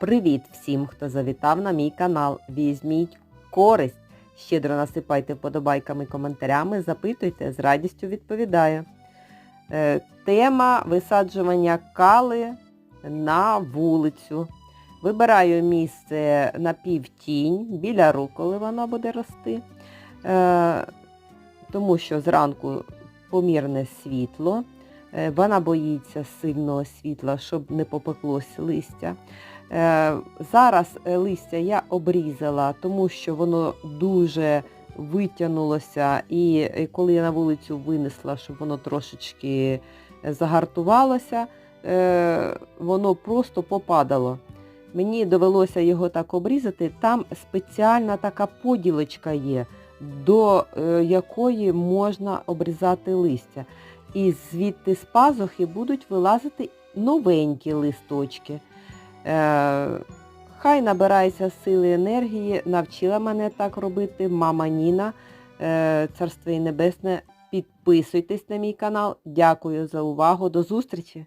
Привіт всім, хто завітав на мій канал. Візьміть користь. Щедро насипайте вподобайками, коментарями, запитуйте, з радістю відповідаю. Е, Тема висаджування кали на вулицю. Вибираю місце на півтінь, біля рук, коли вона буде рости. Е, Тому що зранку помірне світло. Е, Вона боїться сильного світла, щоб не попеклось листя. Е, Зараз е, листя я обрізала, тому що воно дуже витягнулося і коли я на вулицю винесла, щоб воно трошечки загартувалося, воно просто попадало. Мені довелося його так обрізати. Там спеціальна така поділочка є, до якої можна обрізати листя. І звідти з пазухи будуть вилазити новенькі листочки. Е, хай набирається сили енергії, навчила мене так робити мама Ніна, е, Царство і Небесне. Підписуйтесь на мій канал. Дякую за увагу. До зустрічі!